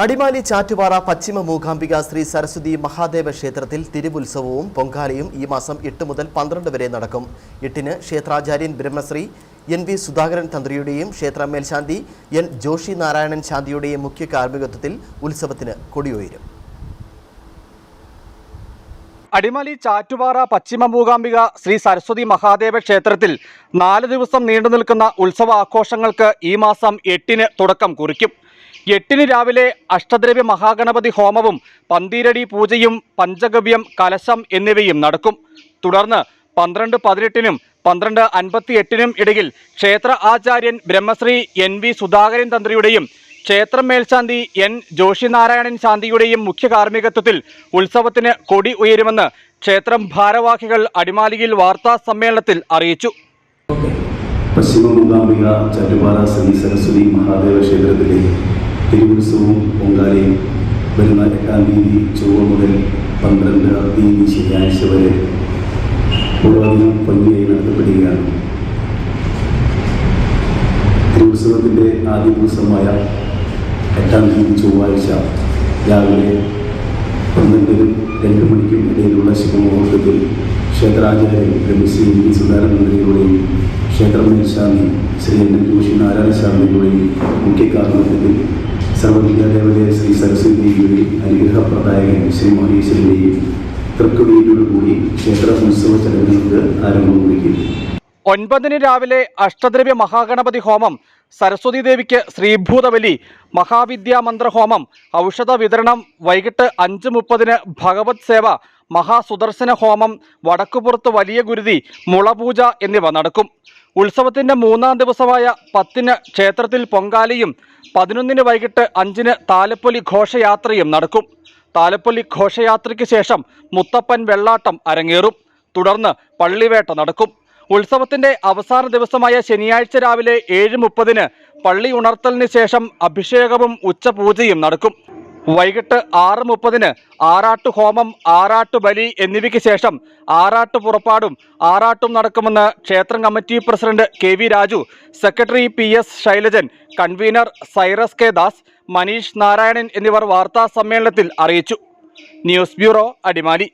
അടിമാലി ചാറ്റുപാറ പശ്ചിമ മൂകാംബിക ശ്രീ സരസ്വതി മഹാദേവ ക്ഷേത്രത്തിൽ തിരുവുത്സവവും പൊങ്കാലയും ഈ മാസം എട്ട് മുതൽ പന്ത്രണ്ട് വരെ നടക്കും. എട്ടിന് ക്ഷേത്രാചാര്യൻ ബ്രഹ്മശ്രീ എൻ വി സുധാകരൻ തന്ത്രിയുടെയും ക്ഷേത്ര മേൽശാന്തി എൻ ജോഷി നാരായണൻ ശാന്തിയുടെയും മുഖ്യ കാർമ്മികത്വത്തിൽ ഉത്സവത്തിന് കൊടിയുയരും. അടിമാലി ചാറ്റുപാറ പശ്ചിമ മൂകാംബിക ശ്രീ സരസ്വതി മഹാദേവ ക്ഷേത്രത്തിൽ നാല് ദിവസം നീണ്ടു നിൽക്കുന്ന ഉത്സവ ആഘോഷങ്ങൾക്ക് ഈ മാസം എട്ടിന് തുടക്കം കുറിക്കും. എട്ടിന് രാവിലെ അഷ്ടദ്രവ്യ മഹാഗണപതി ഹോമവും പന്തീരടി പൂജയും പഞ്ചഗവ്യം കലശം എന്നിവയും നടക്കും. തുടർന്ന് പന്ത്രണ്ട് പതിനെട്ടിനും പന്ത്രണ്ട് അൻപത്തി എട്ടിനും ഇടയിൽ ക്ഷേത്ര ആചാര്യൻ ബ്രഹ്മശ്രീ എൻ വി സുധാകരൻ തന്ത്രിയുടെയും ക്ഷേത്രം മേൽശാന്തി എൻ ജോഷിനാരായണൻ ശാന്തിയുടെയും മുഖ്യ കാർമ്മികത്വത്തിൽ ഉത്സവത്തിന് കൊടി ഉയരുമെന്ന് ക്ഷേത്രം ഭാരവാഹികൾ അടിമാലിയിൽ വാർത്താ സമ്മേളനത്തിൽ അറിയിച്ചു. പശ്ചിമ മൂകാംബിക ചറ്റുപാറ ശ്രീ സരസ്വതി മഹാദേവ ക്ഷേത്രത്തിലെ തിരുവുത്സവവും പൊങ്കാലയും വരുന്ന എട്ടാം തീയതി ചൊവ്വ മുതൽ പന്ത്രണ്ടാം തീയതി ശനിയാഴ്ച വരെ പൂർവാധികം ഭംഗിയായി നടത്തപ്പെടുകയാണ്. തിരുവുത്സവത്തിന്റെ ആദ്യ ദിവസമായ എട്ടാം തീയതി ചൊവ്വാഴ്ച രാവിലെ പന്ത്രണ്ടിനും രണ്ട് മണിക്കും ഇടയിലുള്ള ശുഭമുഹൂർത്തത്തിൽ ക്ഷേത്രാചാര്യൻ ബ്രഹ്മശ്രീ വി സുധാരനന്ദയുടെയും ക്ഷേത്ര മേൽശാന്തി ശ്രീ എൻ ജോഷി നാരായണ സ്വാമിയുടെയും മുഖ്യ കാർമ്മികത്തിൽ സർവവിദ്യാദേവതയായ ശ്രീ സരസ്വതിയുടെയും അനുഗ്രഹപ്രദായകൻ ശ്രീ മഹേശ്വരന്റെയും തൃക്കുടിയിലൂടെ ക്ഷേത്ര ഉത്സവ ചടങ്ങുകൾക്ക് ആരംഭം കുറിക്കും ഒൻപതിന് രാവിലെ അഷ്ടദ്രവ്യ മഹാഗണപതി ഹോമം സരസ്വതി ദേവിക്ക് ശ്രീഭൂതബലി മഹാവിദ്യാ മന്ത്രഹോമം ഔഷധ വിതരണം വൈകിട്ട് അഞ്ച് മുപ്പതിന് ഭഗവത് സേവ മഹാസുദർശന ഹോമം വടക്കുപുറത്ത് വലിയ ഗുരുതി മുളപൂജ എന്നിവ നടക്കും. ഉത്സവത്തിന്റെ മൂന്നാം ദിവസമായ പത്തിന് ക്ഷേത്രത്തിൽ പൊങ്കാലയും പതിനൊന്നിന് വൈകിട്ട് അഞ്ചിന് താലപ്പൊലി ഘോഷയാത്രയും നടക്കും. താലപ്പൊലി ഘോഷയാത്രയ്ക്ക് ശേഷം മുത്തപ്പൻ വെള്ളാട്ടം അരങ്ങേറും. തുടർന്ന് പള്ളിവേട്ട നടക്കും. ഉത്സവത്തിന്റെ അവസാന ദിവസമായ ശനിയാഴ്ച രാവിലെ ഏഴ് മുപ്പതിന് പള്ളി ഉണർത്തലിന് ശേഷം അഭിഷേകവും ഉച്ചപൂജയും നടക്കും. വൈകിട്ട് ആറ് മുപ്പതിന് ആറാട്ട് ഹോമം ആറാട്ട് ബലി എന്നിവയ്ക്ക് ശേഷം ആറാട്ട് പുറപ്പാടും ആറാട്ടും നടക്കുമെന്ന് ക്ഷേത്രം committee president K V Raju secretary P S Shailajan convener Cyrus K Das Manish Narayanan എന്നിവർ വാർത്താ സമ്മേളനത്തിൽ അറിയിച്ചു. News bureau Adimali.